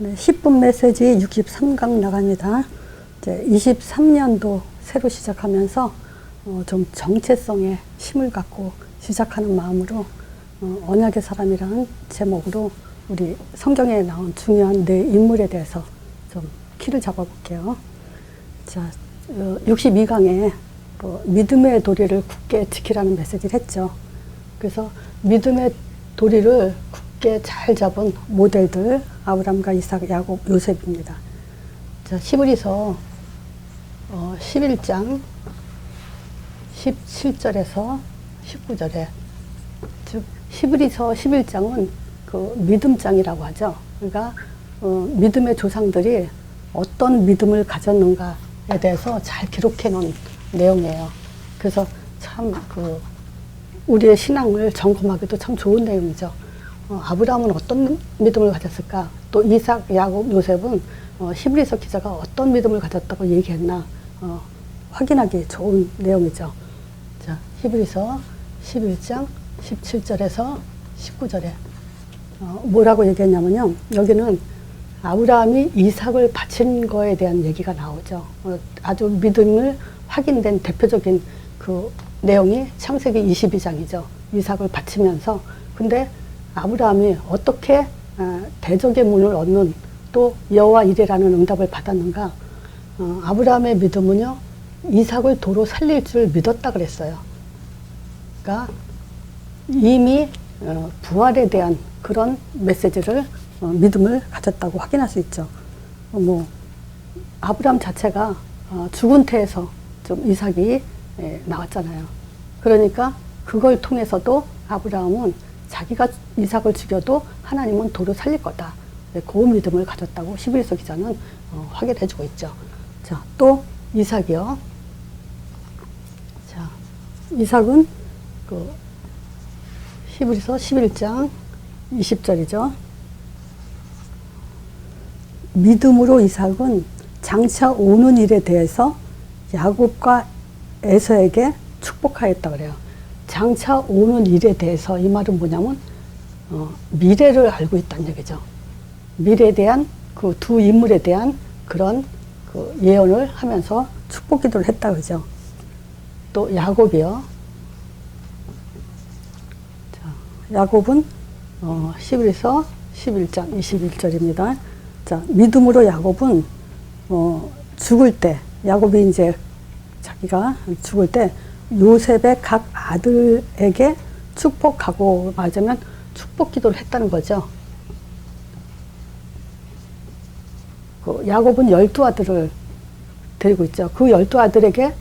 네, 10분 메시지 63강 나갑니다. 이제 23년도 새로 시작하면서 어, 좀 정체성에 힘을 갖고 시작하는 마음으로 어, 언약의 사람이라는 제목으로 우리 성경에 나온 중요한 네 인물에 대해서 좀 키를 잡아볼게요. 자, 어, 62강에 뭐 믿음의 도리를 굳게 지키라는 메시지를 했죠. 그래서 믿음의 도리를 굳게 잘 잡은 모델들 아브람과 이삭, 야곱, 요셉입니다. 자, 히브리서 어, 11장 17절에서 19절에 즉 히브리서 11장은 그 믿음장이라고 하죠. 그러니까 어, 믿음의 조상들이 어떤 믿음을 가졌는가에 대해서 잘 기록해 놓은 내용이에요. 그래서 참 그 우리의 신앙을 점검하기도 참 좋은 내용이죠. 어, 아브라함은 어떤 믿음을 가졌을까? 또 이삭, 야곱, 요셉은 어, 히브리서 기자가 어떤 믿음을 가졌다고 얘기했나? 어, 확인하기 좋은 내용이죠. 자, 히브리서 11장 17절에서 19절에 어, 뭐라고 얘기했냐면요. 여기는 아브라함이 이삭을 바친 거에 대한 얘기가 나오죠. 어, 아주 믿음을 확인된 대표적인 그 내용이 창세기 22장이죠. 이삭을 바치면서 근데 아브라함이 어떻게 어, 대적의 문을 얻는 또 여호와 이레라는 응답을 받았는가? 어, 아브라함의 믿음은요 이삭을 도로 살릴 줄 믿었다 그랬어요. 그러니까 이미 어, 부활에 대한 그런 메시지를 어, 믿음을 가졌다고 확인할 수 있죠. 어, 뭐 아브라함 자체가 어, 죽은 태에서 좀 이삭이 예, 나왔잖아요. 그러니까 그걸 통해서도 아브라함은 자기가 이삭을 죽여도 하나님은 도로 살릴 거다. 네, 그 믿음을 가졌다고 시브리서 기자는 어, 확인해 주고 있죠. 자, 또 이삭이요. 자, 이삭은 그 히브리서 11장 20절이죠. 믿음으로 이삭은 장차 오는 일에 대해서 야곱과 에서에게 축복하였다 그래요. 장차 오는 일에 대해서 이 말은 뭐냐면 어, 미래를 알고 있다는 얘기죠. 미래에 대한 그 두 인물에 대한 그런 그 예언을 하면서 축복 기도를 했다 그죠. 또 야곱이요. 자, 야곱은 어, 11에서 11장 21절입니다. 자, 믿음으로 야곱은 어, 죽을 때 야곱이 이제 자기가 죽을 때 요셉의 각 아들에게 축복하고 맞으면 축복 기도를 했다는 거죠. 그 야곱은 열두 아들을 데리고 있죠. 그 열두 아들에게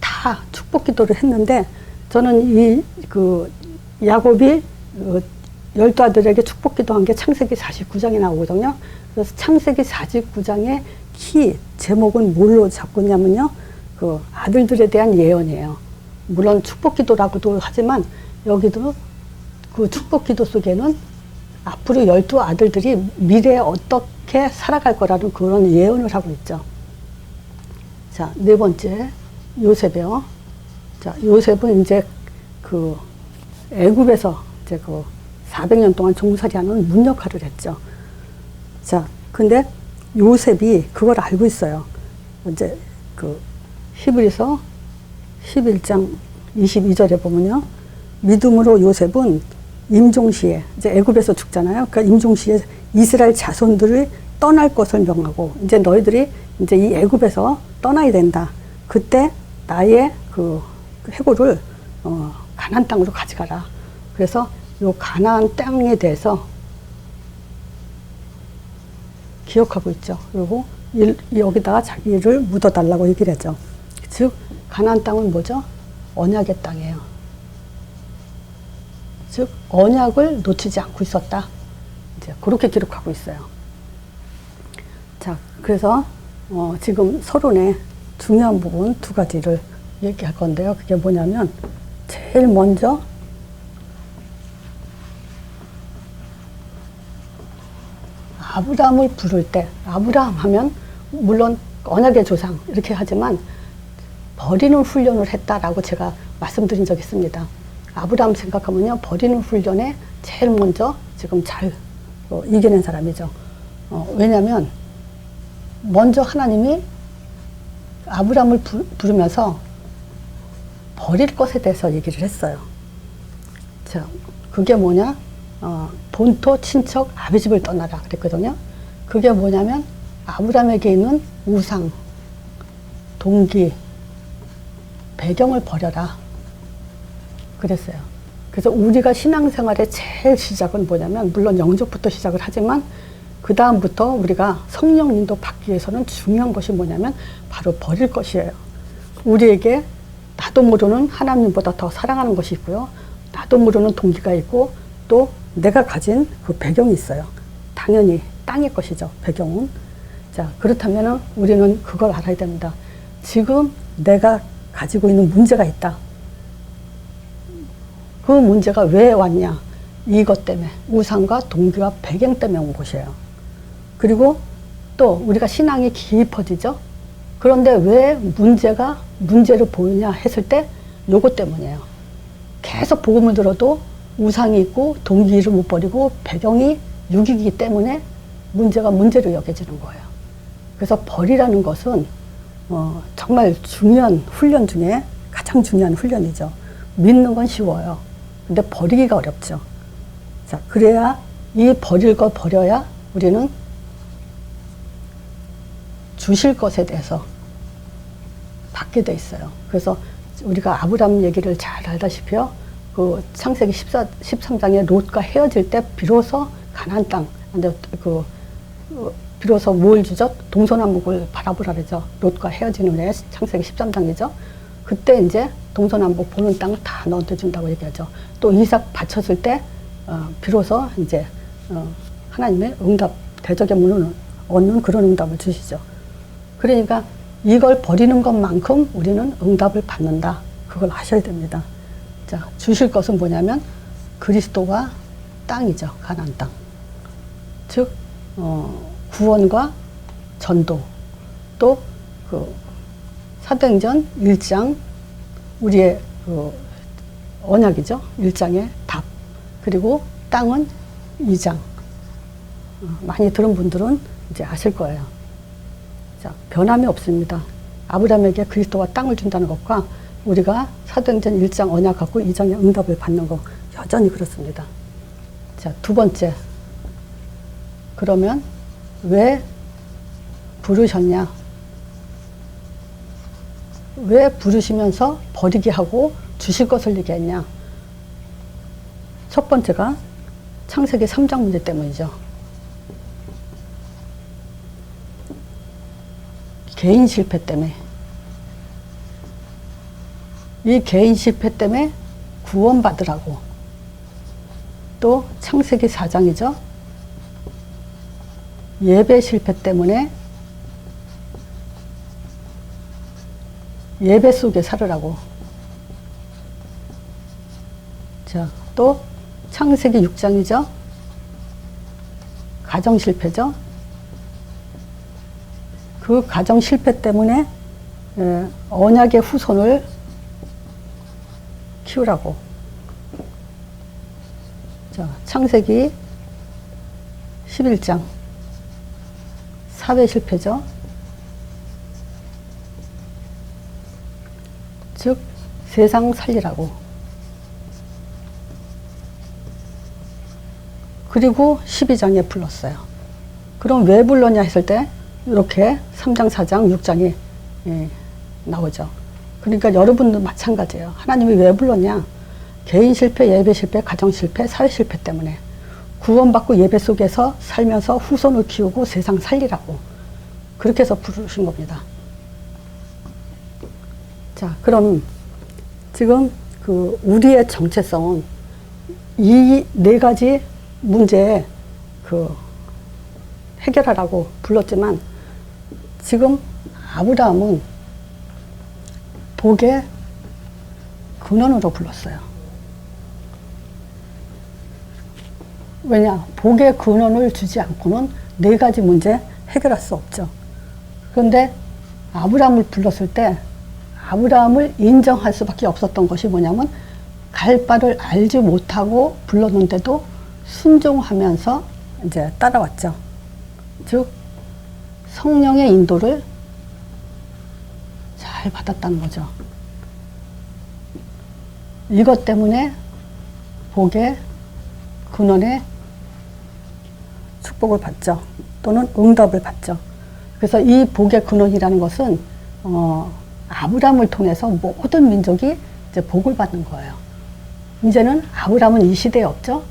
다 축복 기도를 했는데 저는 이 그 야곱이 그 열두 아들에게 축복 기도한 게 창세기 49장에 나오거든요. 그래서 창세기 49장의 키 제목은 뭘로 잡고 있냐면요. 그 아들들에 대한 예언이에요. 물론 축복 기도라고도 하지만 여기도 그 축복 기도 속에는 앞으로 열두 아들들이 미래에 어떻게 살아갈 거라는 그런 예언을 하고 있죠. 자, 네 번째, 요셉이요. 자, 요셉은 이제 그 애굽에서 이제 그 400년 동안 종살이하는 문 역할을 했죠. 자, 근데 요셉이 그걸 알고 있어요. 이제 그 히브리서 11장 22절에 보면요. 믿음으로 요셉은 임종시에 이제 애굽에서 죽잖아요. 그러니까 임종시에 이스라엘 자손들을 떠날 것을 명하고 이제 너희들이 이제 이 애굽에서 떠나야 된다. 그때 나의 그 해골을 어, 가나안 땅으로 가져가라. 그래서 요 가나안 땅에 대해서 기억하고 있죠. 그리고 일, 여기다가 자기를 묻어달라고 얘기를 하죠. 즉 가나안 땅은 뭐죠? 언약의 땅이에요. 즉 언약을 놓치지 않고 있었다. 이제 그렇게 기록하고 있어요. 자, 그래서 어, 지금 서론에 중요한 부분 두 가지를 얘기할 건데요. 그게 뭐냐면 제일 먼저 아브라함을 부를 때 아브라함 하면 물론 언약의 조상 이렇게 하지만 버리는 훈련을 했다라고 제가 말씀드린 적이 있습니다. 아브라함 생각하면요 버리는 훈련에 제일 먼저 지금 잘 어, 이겨낸 사람이죠. 어, 왜냐하면 먼저 하나님이 아브람을 부, 부르면서 버릴 것에 대해서 얘기를 했어요. 자, 그게 뭐냐? 어, 본토 친척 아비 집을 떠나라 그랬거든요. 그게 뭐냐면 아브람에게 있는 우상, 동기, 배경을 버려라. 그랬어요. 그래서 우리가 신앙생활의 제일 시작은 뭐냐면 물론 영접부터 시작을 하지만 그 다음부터 우리가 성령님도 받기 위해서는 중요한 것이 뭐냐면 바로 버릴 것이에요. 우리에게 나도 모르는 하나님보다 더 사랑하는 것이 있고요. 나도 모르는 동기가 있고 또 내가 가진 그 배경이 있어요. 당연히 땅의 것이죠. 배경은. 자, 그렇다면 우리는 그걸 알아야 됩니다. 지금 내가 가지고 있는 문제가 있다. 그 문제가 왜 왔냐? 이것 때문에 우상과 동기와 배경 때문에 온 것이에요. 그리고 또 우리가 신앙이 깊어지죠. 그런데 왜 문제가 문제로 보이냐 했을 때 요것 때문이에요. 계속 복음을 들어도 우상이 있고 동기를 못 버리고 배경이 육이기 때문에 문제가 문제로 여겨지는 거예요. 그래서 벌이라는 것은 어, 정말 중요한 훈련 중에 가장 중요한 훈련이죠. 믿는 건 쉬워요. 근데 버리기가 어렵죠. 자, 그래야 이 버릴 거 버려야 우리는 주실 것에 대해서 받게 돼 있어요. 그래서 우리가 아브람 얘기를 잘 알다시피요. 그 창세기 14, 13장에 롯과 헤어질 때 비로소 가나안 땅, 근데 그 어, 비로소 뭘 주죠? 동서남북을 바라보라 그러죠. 롯과 헤어지는 해 창세기 13장이죠. 그때 이제 동서남북 보는 땅을 다 너한테 준다고 얘기하죠. 또 이삭 바쳤을 때 어, 비로소 이제 어, 하나님의 응답 대적의 문을 얻는 그런 응답을 주시죠. 그러니까 이걸 버리는 것만큼 우리는 응답을 받는다. 그걸 아셔야 됩니다. 자, 주실 것은 뭐냐면 그리스도와 땅이죠. 가나안 땅. 즉 어, 구원과 전도 또 그 사도행전 1장 우리의 그 언약이죠. 1장의 답. 그리고 땅은 2장. 어, 많이 들은 분들은 이제 아실 거예요. 자, 변함이 없습니다. 아브라함에게 그리스도와 땅을 준다는 것과 우리가 사도행전 1장 언약 갖고 2장의 응답을 받는 거 여전히 그렇습니다. 자, 두 번째. 그러면 왜 부르셨냐? 왜 부르시면서 버리게 하고 주실 것을 얘기했냐? 첫 번째가 창세기 3장 문제 때문이죠. 개인 실패 때문에. 이 개인 실패 때문에 구원받으라고. 또 창세기 4장이죠. 예배 실패 때문에 예배 속에 살으라고. 자, 또 창세기 6장이죠. 가정 실패죠. 그 가정 실패 때문에 예, 언약의 후손을 키우라고. 자, 창세기 11장. 사회 실패죠. 즉, 세상 살리라고. 그리고 12장에 불렀어요. 그럼 왜 불렀냐 했을 때, 이렇게 3장, 4장, 6장이 예, 나오죠. 그러니까 여러분도 마찬가지예요. 하나님이 왜 불렀냐? 개인 실패, 예배 실패, 가정 실패, 사회 실패 때문에. 구원받고 예배 속에서 살면서 후손을 키우고 세상 살리라고. 그렇게 해서 부르신 겁니다. 자, 그럼 지금 그 우리의 정체성은 이 네 가지 문제에 그 해결하라고 불렀지만 지금 아브라함은 복의 근원으로 불렀어요. 왜냐? 복의 근원을 주지 않고는 네 가지 문제 해결할 수 없죠. 그런데 아브라함을 불렀을 때 아브라함을 인정할 수밖에 없었던 것이 뭐냐면 갈 바를 알지 못하고 불렀는데도 순종하면서 이제 따라왔죠. 즉 성령의 인도를 잘 받았다는 거죠. 이것 때문에 복의 근원의 축복을 받죠. 또는 응답을 받죠. 그래서 이 복의 근원이라는 것은 어, 아브람을 통해서 모든 민족이 이제 복을 받는 거예요. 이제는 아브람은 이 시대에 없죠.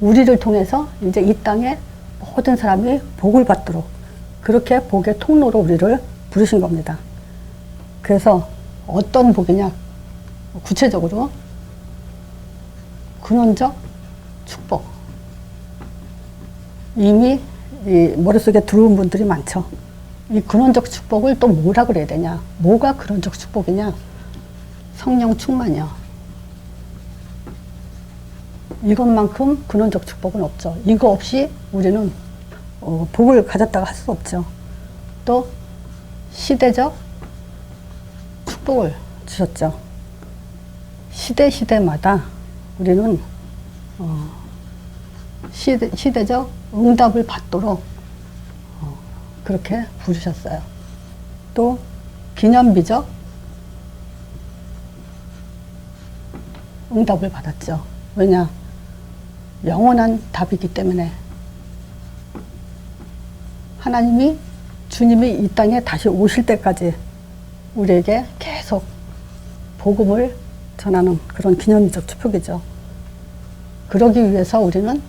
우리를 통해서 이제 이 땅에 모든 사람이 복을 받도록 그렇게 복의 통로로 우리를 부르신 겁니다. 그래서 어떤 복이냐? 구체적으로 근원적 축복. 이미 이 머릿속에 들어온 분들이 많죠. 이 근원적 축복을 또 뭐라 그래야 되냐? 뭐가 근원적 축복이냐? 성령 충만이요. 이것만큼 근원적 축복은 없죠. 이거 없이 우리는 어, 복을 가졌다가 할 수 없죠. 또 시대적 축복을 주셨죠. 시대 시대마다 우리는 어, 시대, 시대적 응답을 받도록 어, 그렇게 부르셨어요. 또 기념비적 응답을 받았죠. 왜냐? 영원한 답이기 때문에 하나님이 주님이 이 땅에 다시 오실 때까지 우리에게 계속 복음을 전하는 그런 기념적 축복이죠. 그러기 위해서 우리는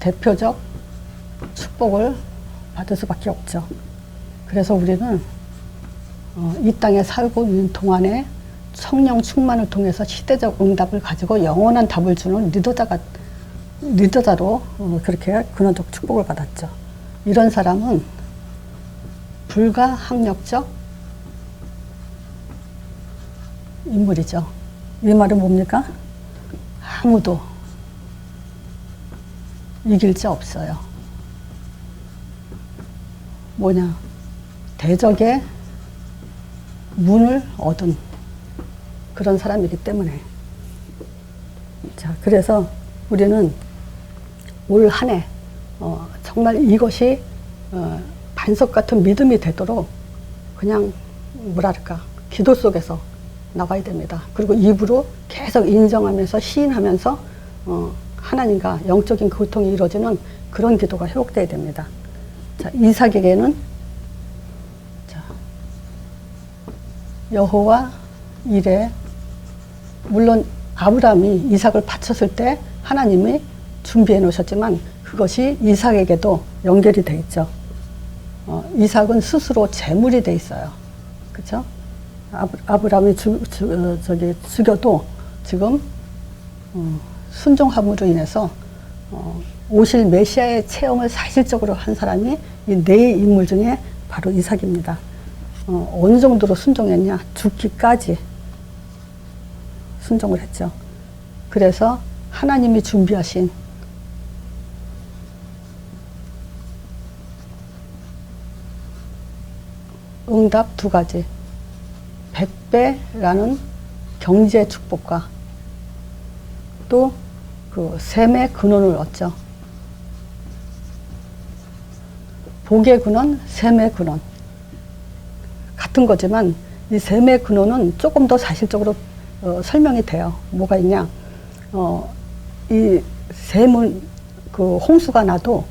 대표적 축복을 받을 수밖에 없죠. 그래서 우리는 어, 이 땅에 살고 있는 동안에 성령 충만을 통해서 시대적 응답을 가지고 영원한 답을 주는 리더자가 리더자로 어, 그렇게 근원적 축복을 받았죠. 이런 사람은 불가항력적 인물이죠. 이 말은 뭡니까? 아무도 이길 자 없어요. 뭐냐? 대적의 문을 얻은 그런 사람이기 때문에. 자, 그래서 우리는 올 한 해, 어, 정말 이것이, 어, 반석 같은 믿음이 되도록 그냥, 뭐랄까, 기도 속에서 나가야 됩니다. 그리고 입으로 계속 인정하면서 시인하면서, 어, 하나님과 영적인 교통이 이루어지는 그런 기도가 회복돼야 됩니다. 자, 이삭에게는, 자, 여호와 이래 물론 아브라함이 이삭을 바쳤을 때 하나님이 준비해 놓으셨지만 그것이 이삭에게도 연결이 돼 있죠. 어, 이삭은 스스로 재물이 돼 있어요. 그렇죠? 아브, 라함이 죽, 죽, 어, 저기 죽여도 지금 어, 순종함으로 인해서 어, 오실 메시아의 체험을 사실적으로 한 사람이 이 네 인물 중에 바로 이삭입니다. 어, 어느 정도로 순종했냐? 죽기까지 순종을 했죠. 그래서 하나님이 준비하신 응답 두 가지. 100배라는 경제 축복과 또그 샘의 근원을 얻죠. 복의 근원, 샘의 근원. 같은 거지만 이 샘의 근원은 조금 더 사실적으로 어, 설명이 돼요. 뭐가 있냐? 어, 이 샘은 그 홍수가 나도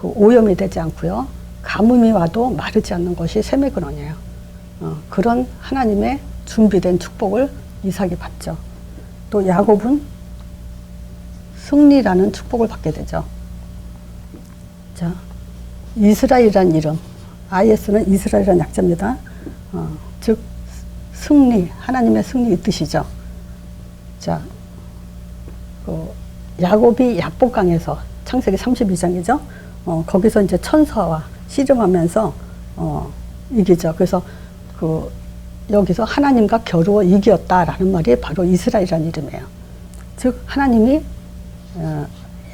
그 오염이 되지 않고요. 가뭄이 와도 마르지 않는 것이 샘의 근원이에요. 어, 그런 하나님의 준비된 축복을 이삭이 받죠. 또 야곱은 승리라는 축복을 받게 되죠. 자, 이스라엘이란 이름. IS는 이스라엘이라는 약자입니다. 어, 즉, 승리, 하나님의 승리 뜻이죠. 자, 그 야곱이 야복강에서 창세기 32장이죠. 어, 거기서 이제 천사와 씨름하면서 어, 이기죠. 그래서 그 여기서 하나님과 겨루어 이겼다라는 말이 바로 이스라엘이라는 이름이에요. 즉 하나님이 어,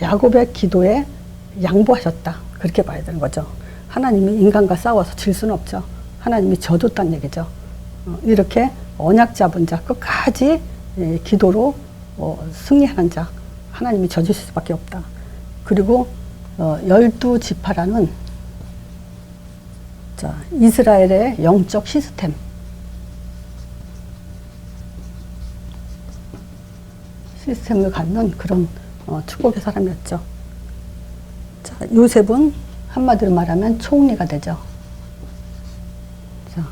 야곱의 기도에 양보하셨다. 그렇게 봐야 되는 거죠. 하나님이 인간과 싸워서 질 수는 없죠. 하나님이 져줬다는 얘기죠. 어, 이렇게 언약 잡은 자 끝까지 예, 기도로 어, 승리하는 자 하나님이 져주실 수밖에 없다. 그리고 어, 열두 지파라는 자, 이스라엘의 영적 시스템. 시스템을 갖는 그런 어, 축복의 사람이었죠. 자, 요셉은 한마디로 말하면 총리가 되죠. 자,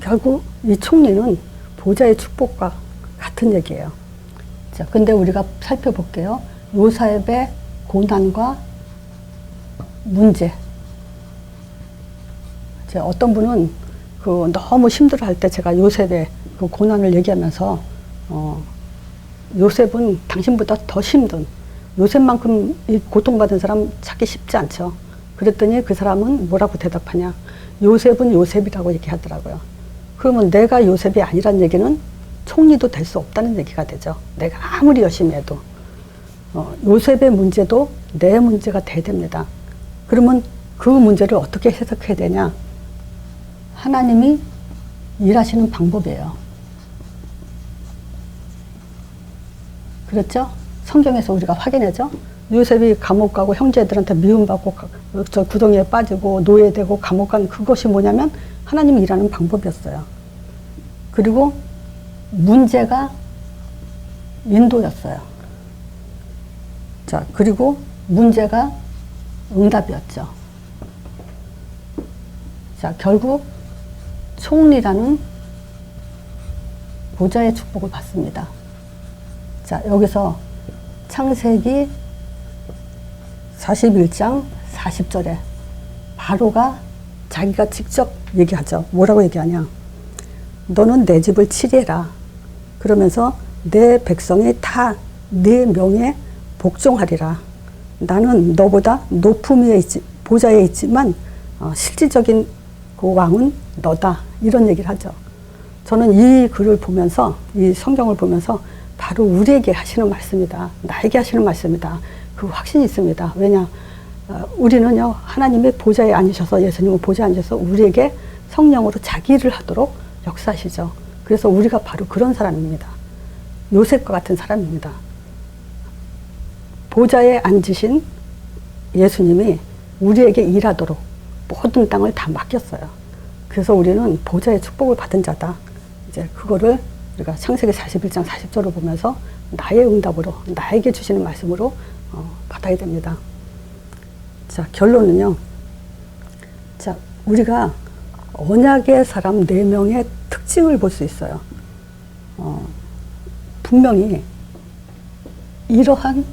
결국 이 총리는 보좌의 축복과 같은 얘기예요. 자, 근데 우리가 살펴볼게요. 요셉의 고난과 문제. 이제 어떤 분은 그 너무 힘들어할 때 제가 요셉의 그 고난을 얘기하면서 어, 요셉은 당신보다 더 힘든 요셉만큼 이 고통받은 사람 찾기 쉽지 않죠. 그랬더니 그 사람은 뭐라고 대답하냐? 요셉은 요셉이라고 얘기하더라고요. 그러면 내가 요셉이 아니란 얘기는 총리도 될 수 없다는 얘기가 되죠. 내가 아무리 열심히 해도. 어, 요셉의 문제도 내 문제가 돼야 됩니다. 그러면 그 문제를 어떻게 해석해야 되냐? 하나님이 일하시는 방법이에요. 그렇죠? 성경에서 우리가 확인하죠? 요셉이 감옥 가고 형제들한테 미움받고 가- 저 구덩이에 빠지고 노예되고 감옥 간 그것이 뭐냐면 하나님이 일하는 방법이었어요. 그리고 문제가 인도였어요. 자, 그리고 문제가 응답이었죠. 자, 결국 총리라는 보좌의 축복을 받습니다. 자, 여기서 창세기 41장 40절에 바로가 자기가 직접 얘기하죠. 뭐라고 얘기하냐? 너는 내 집을 치리해라. 그러면서 내 백성이 다네 명에 복종하리라. 나는 너보다 높음 위에 있지, 보좌에 있지만 어, 실질적인 그 왕은 너다. 이런 얘기를 하죠. 저는 이 글을 보면서 이 성경을 보면서 바로 우리에게 하시는 말씀이다. 나에게 하시는 말씀이다. 그 확신이 있습니다. 왜냐? 어, 우리는요, 하나님의 보좌에 앉으셔서, 예수님은 보좌에 앉아서 우리에게 성령으로 자기 일을 하도록 역사하시죠. 그래서 우리가 바로 그런 사람입니다. 요셉과 같은 사람입니다. 보좌에 앉으신 예수님이 우리에게 일하도록 모든 땅을 다 맡겼어요. 그래서 우리는 보좌의 축복을 받은 자다. 이제 그거를 우리가 창세기 41장 40절을 보면서 나의 응답으로, 나에게 주시는 말씀으로 어, 받아야 됩니다. 자, 결론은요. 자, 우리가 언약의 사람 네 명의 특징을 볼 수 있어요. 어, 분명히 이러한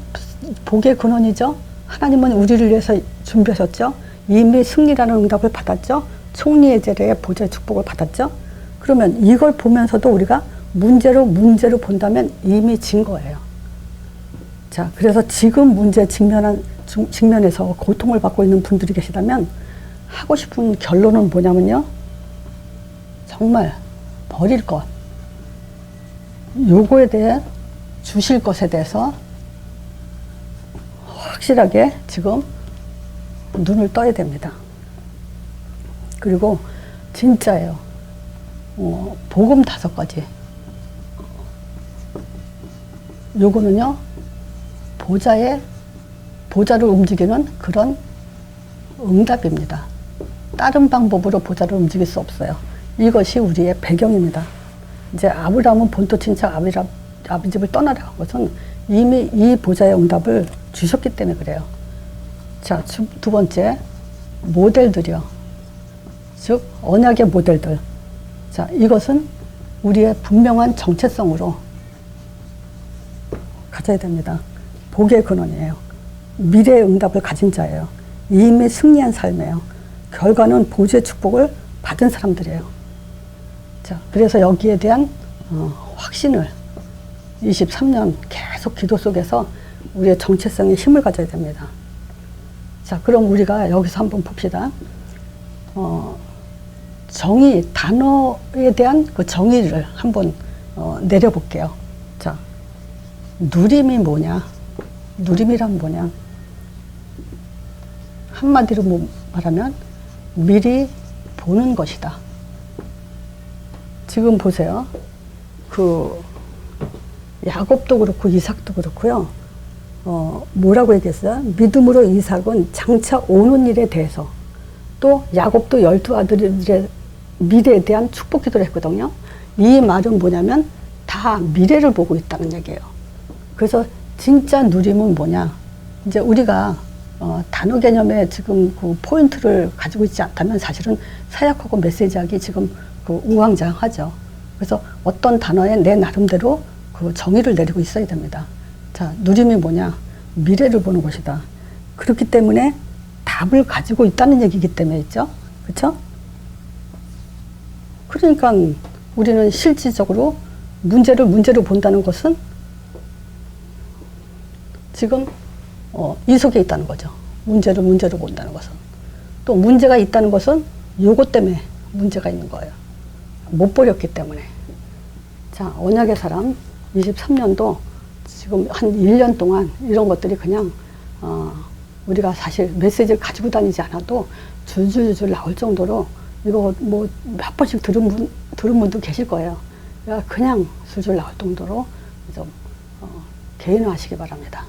복의 근원이죠. 하나님은 우리를 위해서 준비하셨죠. 이미 승리라는 응답을 받았죠. 총리의 제례의 보좌의 축복을 받았죠. 그러면 이걸 보면서도 우리가 문제로 문제로 본다면 이미 진 거예요. 자, 그래서 지금 문제 직면한 중- 직면에서 고통을 받고 있는 분들이 계시다면 하고 싶은 결론은 뭐냐면요. 정말 버릴 것. 요거에 대해 주실 것에 대해서 확실하게 지금 눈을 떠야 됩니다. 그리고 진짜예요. 어, 복음 다섯 가지. 요거는요, 보좌에, 보좌를 움직이는 그런 응답입니다. 다른 방법으로 보좌를 움직일 수 없어요. 이것이 우리의 배경입니다. 이제 아브라함은 본토 친척 아비라, 아비 집을 떠나간 것은 이미 이 보좌의 응답을 주셨기 때문에 그래요. 자, 주- 두 번째, 모델들이요. 즉, 언약의 모델들. 자, 이것은 우리의 분명한 정체성으로 가져야 됩니다. 복의 근원이에요. 미래의 응답을 가진 자예요. 이미 승리한 삶이에요. 결과는 보주의 축복을 받은 사람들이에요. 자, 그래서 여기에 대한 어, 확신을 23년 계속 기도 속에서 우리의 정체성에 힘을 가져야 됩니다. 자, 그럼 우리가 여기서 한번 봅시다. 어, 정의, 단어에 대한 그 정의를 한번 어, 내려볼게요. 자, 누림이 뭐냐? 누림이란 뭐냐? 한마디로 뭐 말하면 미리 보는 것이다. 지금 보세요. 그 야곱도 그렇고 이삭도 그렇고요. 어, 뭐라고 얘기했어요? 믿음으로 이삭은 장차 오는 일에 대해서 또 야곱도 열두 아들들의 미래에 대한 축복 기도를 했거든요. 이 말은 뭐냐면 다 미래를 보고 있다는 얘기예요. 그래서 진짜 누림은 뭐냐? 이제 우리가 어, 단어 개념에 지금 그 포인트를 가지고 있지 않다면 사실은 사역하고 메시지하기 지금 그 우왕좌왕하죠. 그래서 어떤 단어에 내 나름대로 그 정의를 내리고 있어야 됩니다. 자, 누림이 뭐냐? 미래를 보는 것이다. 그렇기 때문에 답을 가지고 있다는 얘기이기 때문에 있죠. 그렇죠? 그러니까 우리는 실질적으로 문제를 문제로 본다는 것은 지금 어, 이 속에 있다는 거죠. 문제를 문제로 본다는 것은. 또 문제가 있다는 것은 요것 때문에 문제가 있는 거예요. 못 버렸기 때문에. 자, 언약의 사람 23년도 지금 한 1년 동안 이런 것들이 그냥 어, 우리가 사실 메시지를 가지고 다니지 않아도 줄줄줄 나올 정도로 이거 뭐 몇 번씩 들은 분 들은 분도 계실 거예요. 그냥 술술 나올 정도로 좀 어, 개인화하시기 바랍니다.